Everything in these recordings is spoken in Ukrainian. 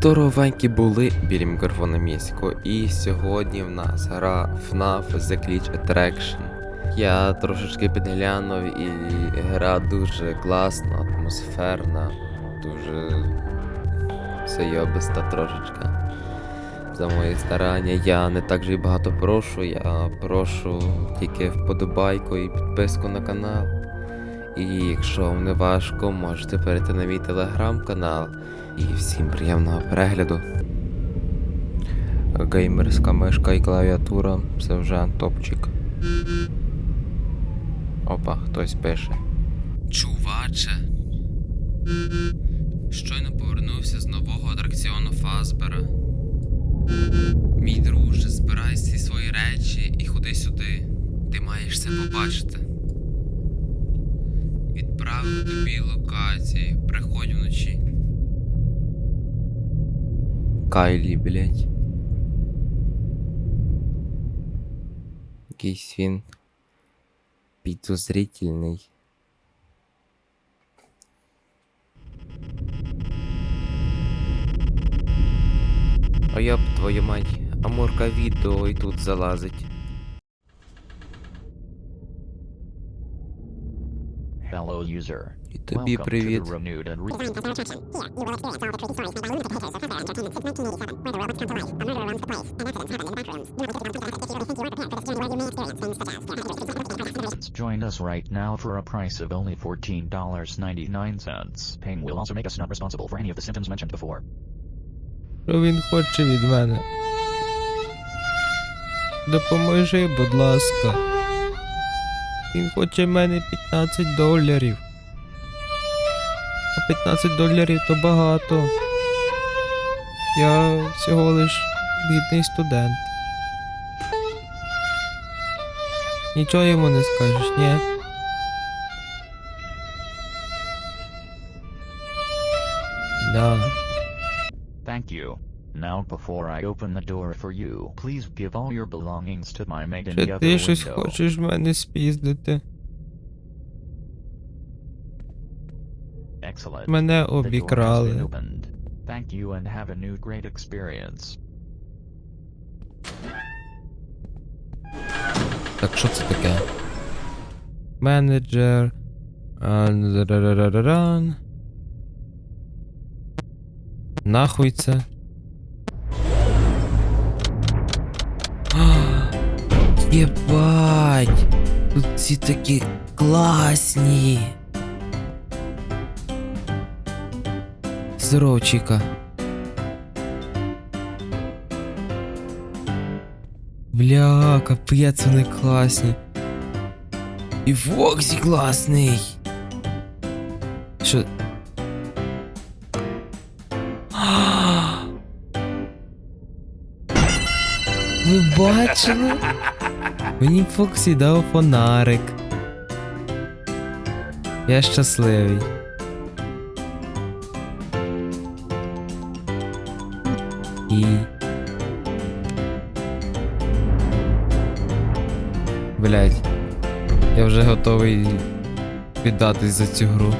Здоровенькі були біля мікрофона місько, і сьогодні в нас гра FNAF The Glitch Attraction. Я трошечки підглянув і гра дуже класна, атмосферна, дуже сайобиста трошечка. За мої старання я не так же й багато прошу, я прошу тільки вподобайку і підписку на канал. І якщо вам не важко, можете перейти на мій телеграм-канал. І всім приємного перегляду. Геймерська мишка і клавіатура це вже топчик. Опа, хтось пише. Чуваче. Щойно повернувся з нового атракціону Фазбера. Мій друже, збирай всі свої речі і ходи сюди. Ти маєш це побачити. Відправив тобі локації. Приходь вночі. Кайлі, блять. Якийсь він підозрительний. А я б твою мать, амурка відео і тут залазить. Fellow user, І тобі welcome привіт. to the renewed and re- Join us right now for a price of only $14.99. Paying will also make us not responsible for any of the symptoms mentioned before. Що він хоче від мене? Допоможи, будь ласка. Він хоче в мене 15 доларів. А 15 доларів то багато. Я всього лиш бідний студент. Нічого йому не скажеш, ні? Да. Thank you. Now before I open the door for you, please give all your belongings to my mate in the Чи other ти щось window. хочеш в мене спіздити? Excellent. Мене The door has been обікрали. opened. Thank you and have a new great experience. Так що це таке? Менеджер. а, рарарараран. Нахуй це. Єбать! Тут ці такі класні. Здоров, Чіка. Бля, капець вони класні. І Фоксі класний. Що? А! Ви бачили? Мені Фоксі дав фонарик. Я щасливий. І. Блять. Я вже готовий віддатись за цю гру.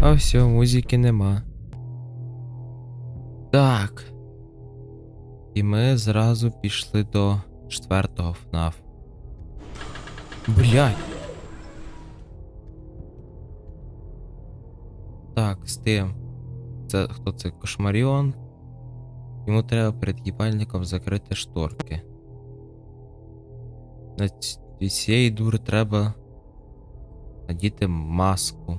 А все, музики нема. Так. І ми зразу пішли до четвертого ФНАФ. Блять. Так, з тим. Це хто це? Кошмаріон. Йому треба перед їбальником закрити шторки. На від цієї дури треба надіти маску.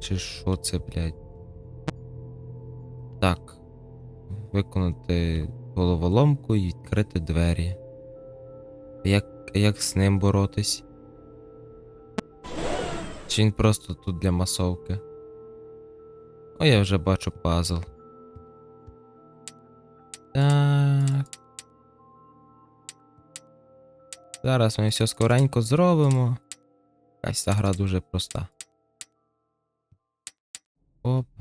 Чи що це, блядь? Так. Виконати головоломку і відкрити двері. Як, як з ним боротись? Чи він просто тут для масовки? О, я вже бачу пазл. Так. Зараз ми все скоренько зробимо. Якась ця гра дуже проста. Оп.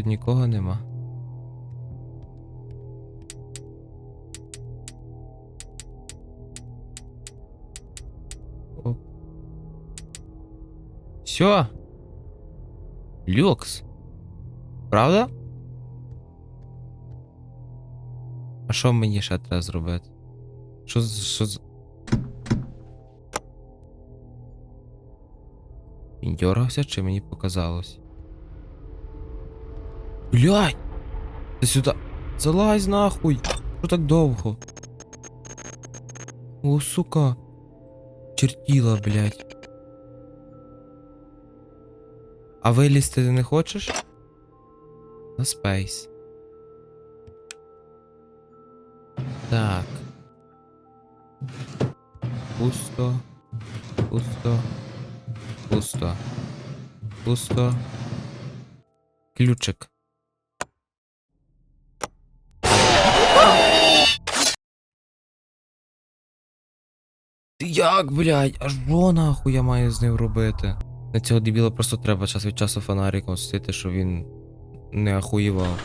Тут нікого нема. Все. Люкс. Правда? А що мені ще треба зробити? Що що з. Він дергався, чи мені показалось? Блядь! Ти сюди. Залазь нахуй! Що так довго? О, сука. Чертіла, блядь. А вилізти ти не хочеш? На спейс. Так. Пусто. Пусто. Пусто. Пусто. Ключик. Як, блядь, аж що нахуй я маю з ним робити? На цього дебіла просто треба час від часу фонариком світити, щоб він не ахуєвав.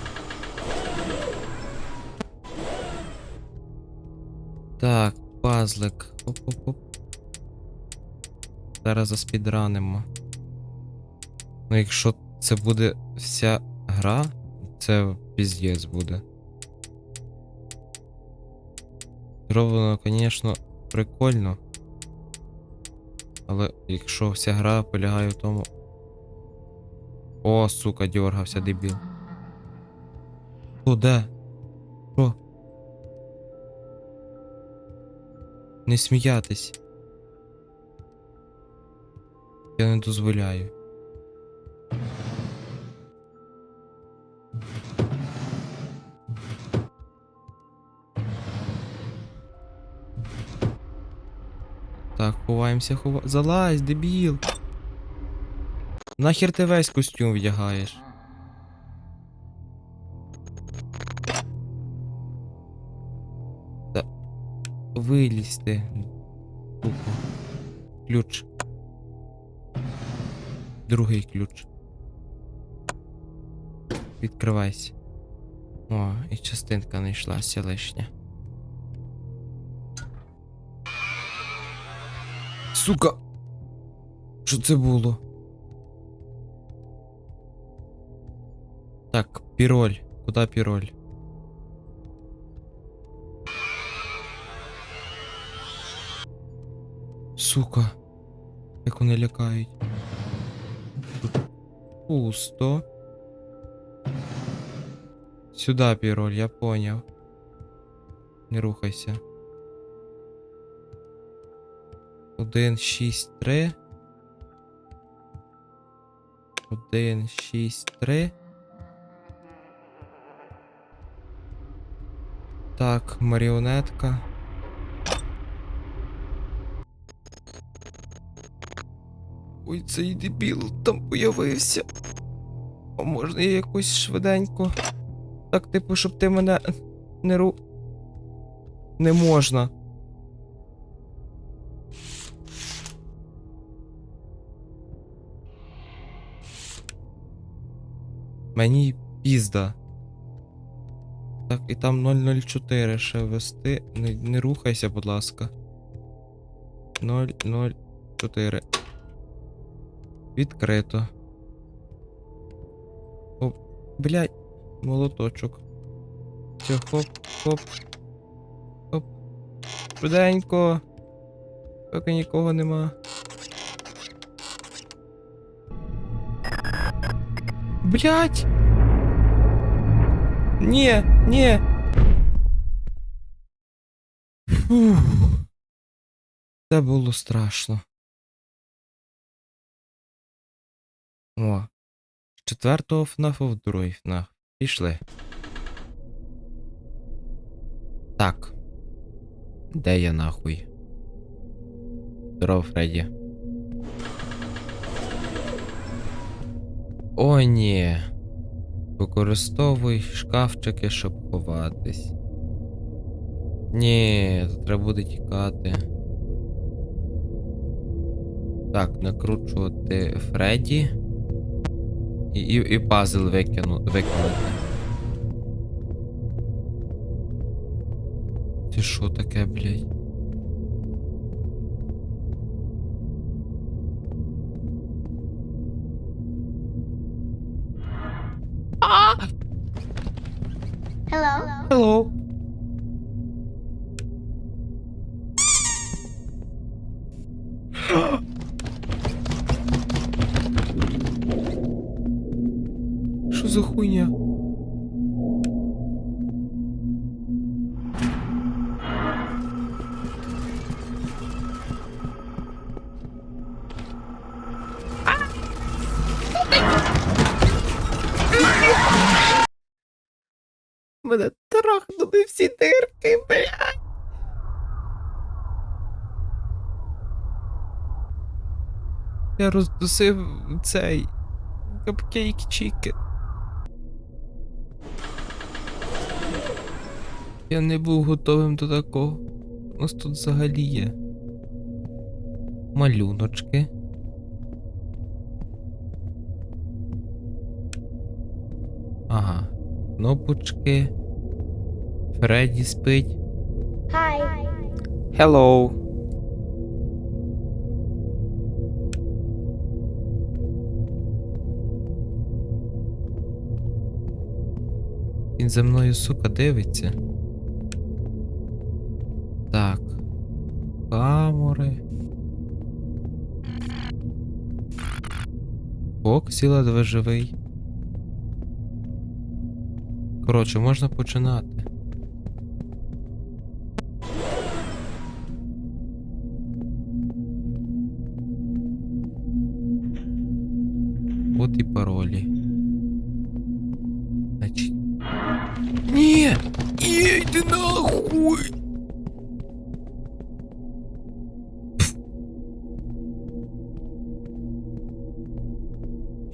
Так, пазлик. Оп-оп-оп. Зараз заспідранимо. Ну, якщо це буде вся гра, це піздець буде. Зроблено, звісно, прикольно. Але якщо вся гра полягає в тому. О, сука, дергався дебіл. О, де? Що? Не сміятись. Я не дозволяю. Ховаємося, хова... Залазь, дебіл. Нахер ти весь костюм вдягаєш? Та... Тупо. Ключ. Другий ключ. Відкривайся. О, і частинка знайшлася лишня. Сука. Що це було? Так, піроль. Куда піроль? Сука. Як вони лякають. Пусто. Сюда піроль, я поняв. Не рухайся. Один, шість, три. Один, шість, три. Так, маріонетка. Ой, цей дебіл там появився. А можна я якось швиденько? Так, типу, щоб ти мене не ру. Не можна. Мені пізда. Так, і там 004 ще ввести. Не, не рухайся, будь ласка. 004. Відкрито. О, блядь, молоточок. Все, хоп, хоп. Хоп. Швиденько. Поки нікого нема. Блять! Ні, ні. Фух. Це було страшно. О. З четвертого ФНАФу в другий ФНАФ. Пішли. Так. Де я нахуй? Здоров, Фредді. О, ні. Використовуй шкафчики, щоб ховатись. Ні, тут треба буде тікати. Так, накручувати Фредді. І, і, і пазл викину, викинути. Це що таке, блядь? За хуйня? Мене трахнули всі дирки, блядь. Я роздусив цей капкейк чікен. Я не був готовим до такого. У нас тут взагалі є. Малюночки. Ага. Кнопочки. Фредді спить. Hi. Hello. Він за мною, сука, дивиться. Так. Камери. Бок сіла живий. Коротше, можна починати.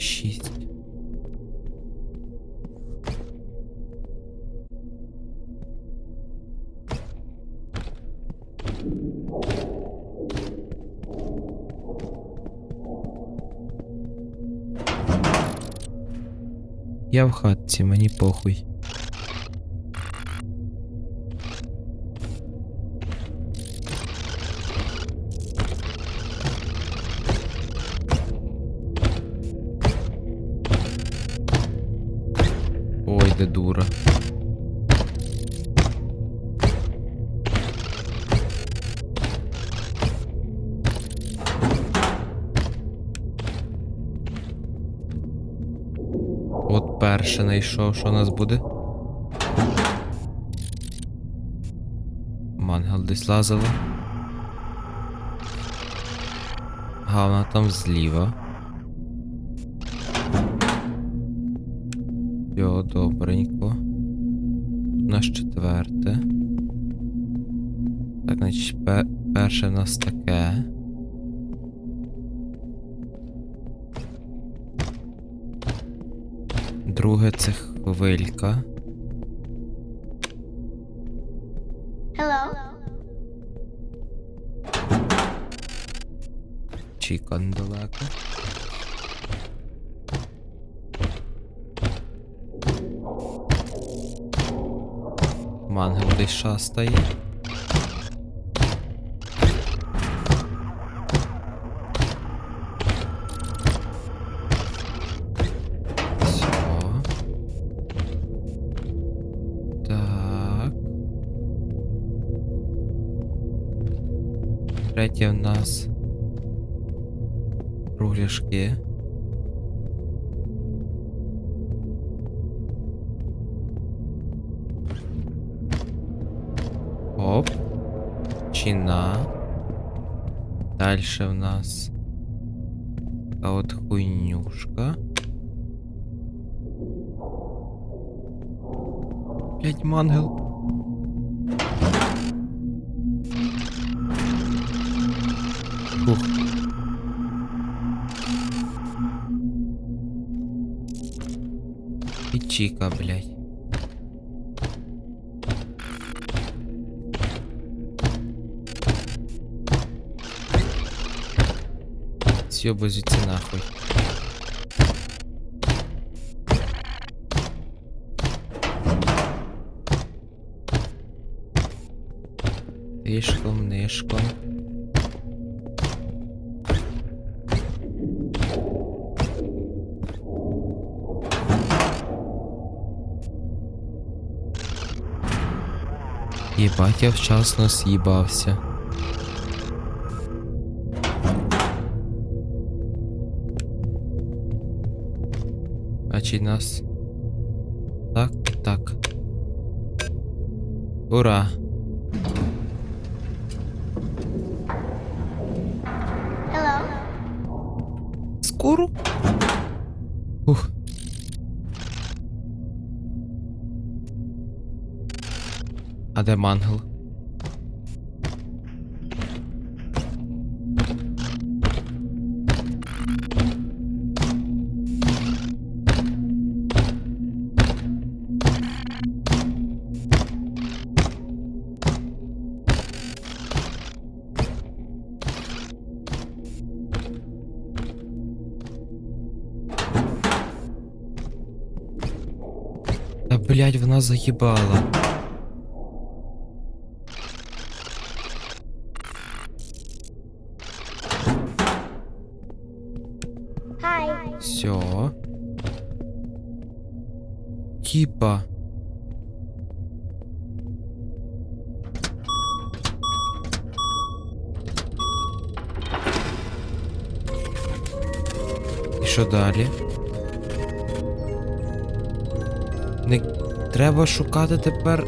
6. Я в хатці, мені похуй. Знайшов, що у нас буде. Мангал десь лазила. Ага, вона там зліва. Йо, добренько. Тут у четверте. Так, значить, пе- перше в нас таке. Друге це хвилька. Hello. Чіка недалеко. Мангел десь шастає. Третє в нас кругляшки. Оп. Чина. Дальше в нас. А от хуйнюшка. Блять, мангел. Ух. И Чика, блядь. Съебазите нахуй. Єбать, я вчасно з'їбався. А чи нас? Так, так. Ура! Hello? Скоро? Ух. А де мангел? Вона заїбала. Все. Типа. І що далі? Не треба шукати тепер.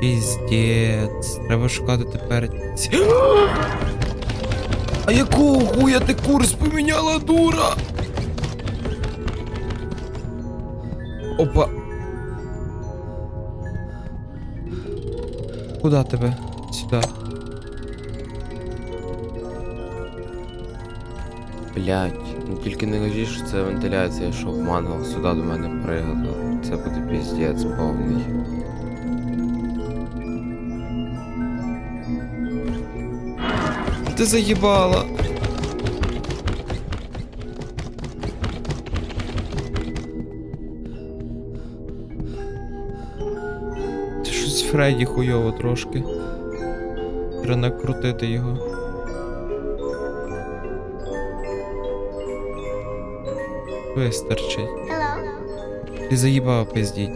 Піздець. Треба шукати тепер. А якого хуя ти курс поміняла, дура? Опа. Куда тебе? Сюда. Блять, тільки не кажіть, що це вентиляція, щоб мангал сюди до мене пригадав. Це буде піздець повний. Ти заїбала. Це щось Фредді хуйово трошки. Треба накрутити його. Вистачить. Ти заїбав пиздіть.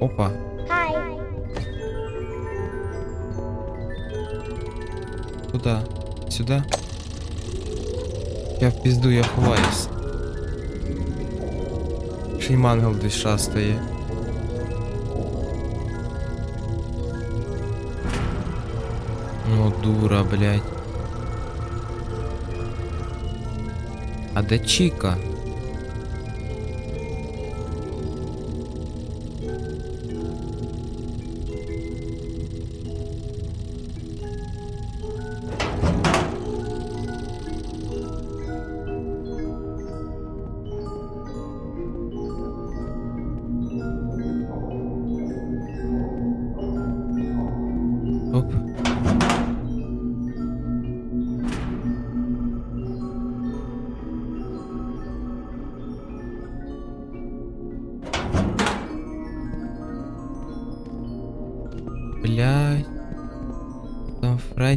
Опа. Hi. Куда? Сюда? Я в пизду, я ховаюсь. Ще й мангал десь шастає. Ну, дура, блядь. А де Чіка?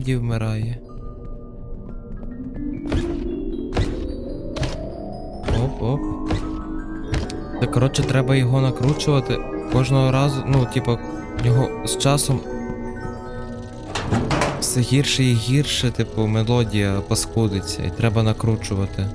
Там вмирає. Оп-оп. Та коротше треба його накручувати кожного разу, ну, типа, його з часом все гірше і гірше, типу, мелодія паскудиться, і треба накручувати.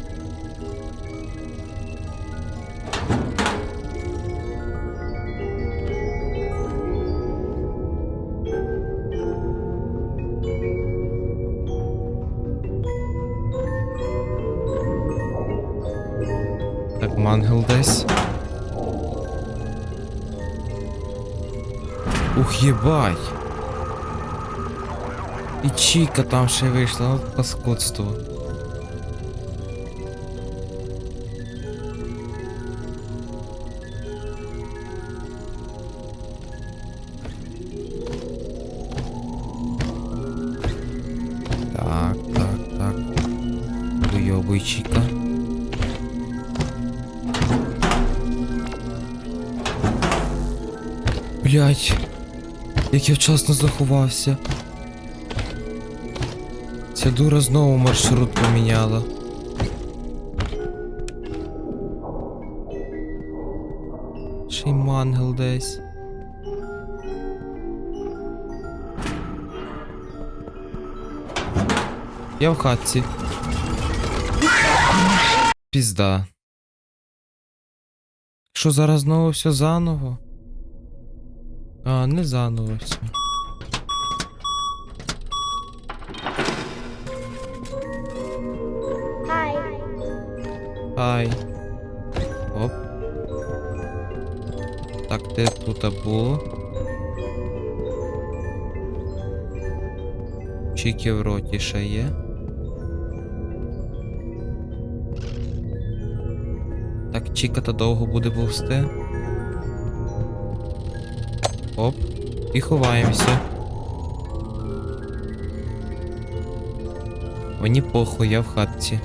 Ух, єбать! І Чіка там ще вийшла, от паскудство. Так, так, так. Уйобуй Чіка. Блять, Як я вчасно заховався. Ця дура знову маршрут поміняла. Ще мангел десь. Я в хатці. Пізда. Що зараз знову все заново? А, не заново все. Hi. Ай. Оп. Так, де тут було? Чіки в роті ще є. Так, чіката довго буде повсти. Оп. І ховаємося. Мені похуй, я в хатці.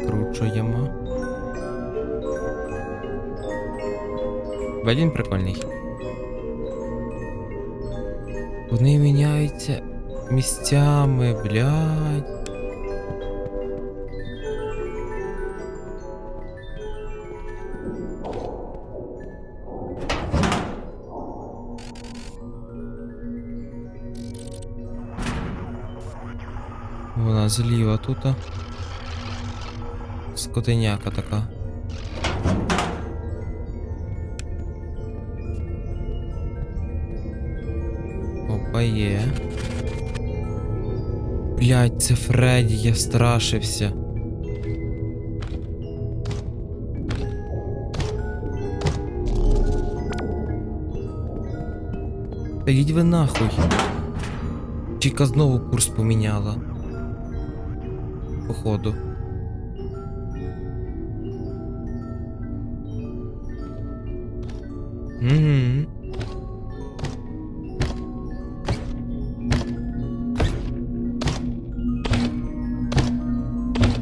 Фредді накручуємо. Блін, прикольний. Вони міняються місцями, блядь. Вона зліва тут. Скотиняка така. Опа є. Блять, це Фредді, я страшився. Та йдіть ви нахуй. Чіка знову курс поміняла. Походу. Угу.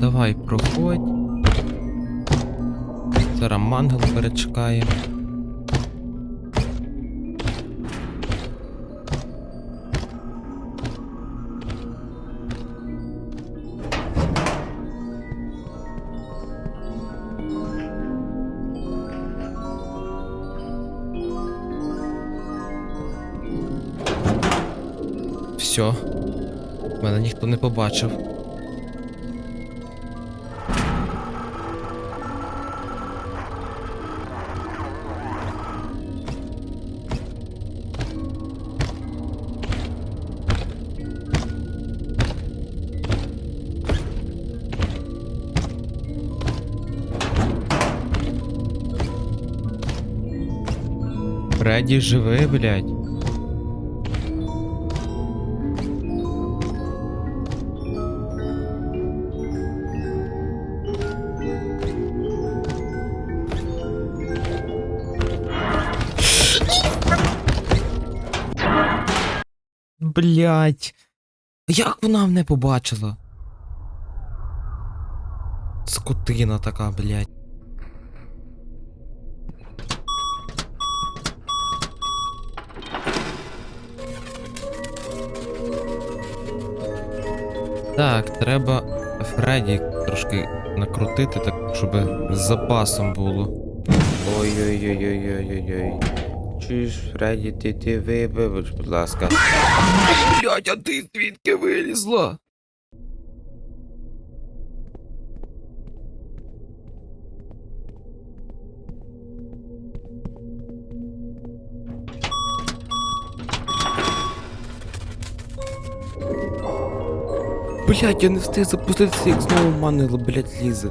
Давай, проходь. Зараз мангел перечекає. Ніхто не побачив. Фредді живий, блядь. Блять. Як вона мене побачила? Скотина така, блять. Так, треба Фредді трошки накрутити, так, щоб з запасом було. Ой-ой-ой-ой-ой-ой. Чуєш, Фредді, ти, ти ви, вибач, будь ласка. Блять, а ти звідки вилізла? Блять, я не встиг запуститися, як знову манило, блять, лізе.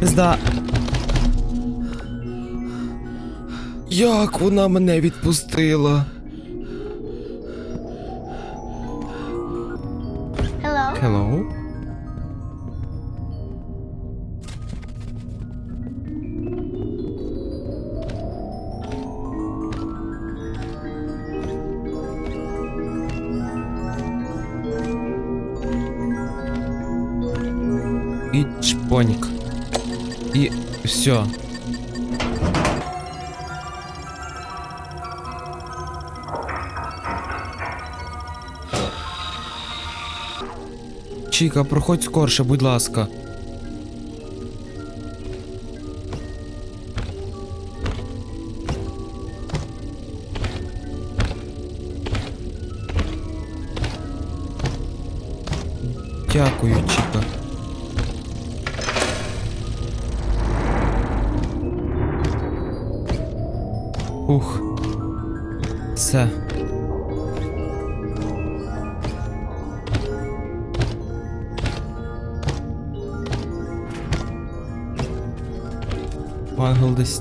Пизда. Як вона мене відпустила? Hello? Hello? І чпоньк. І все. Чіка, проходь скорше, будь ласка.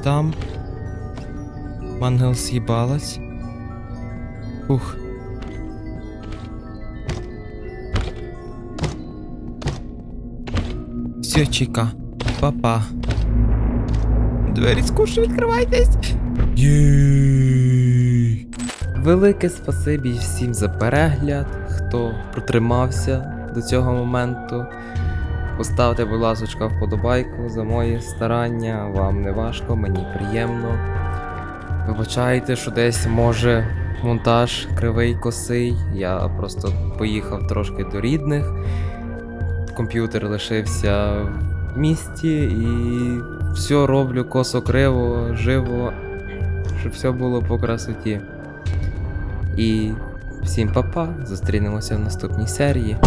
Там. Мангел з'їбалась. Ух. Все, Чіка. Папа. Двері скорше відкривайтесь. Єй. Велике спасибі всім за перегляд, хто протримався до цього моменту. Поставте, будь ласка, вподобайку за мої старання. Вам не важко, мені приємно. Вибачайте, що десь може монтаж кривий косий. Я просто поїхав трошки до рідних. Комп'ютер лишився в місті і все роблю косо криво, живо, щоб все було по красоті. І всім па-па, зустрінемося в наступній серії.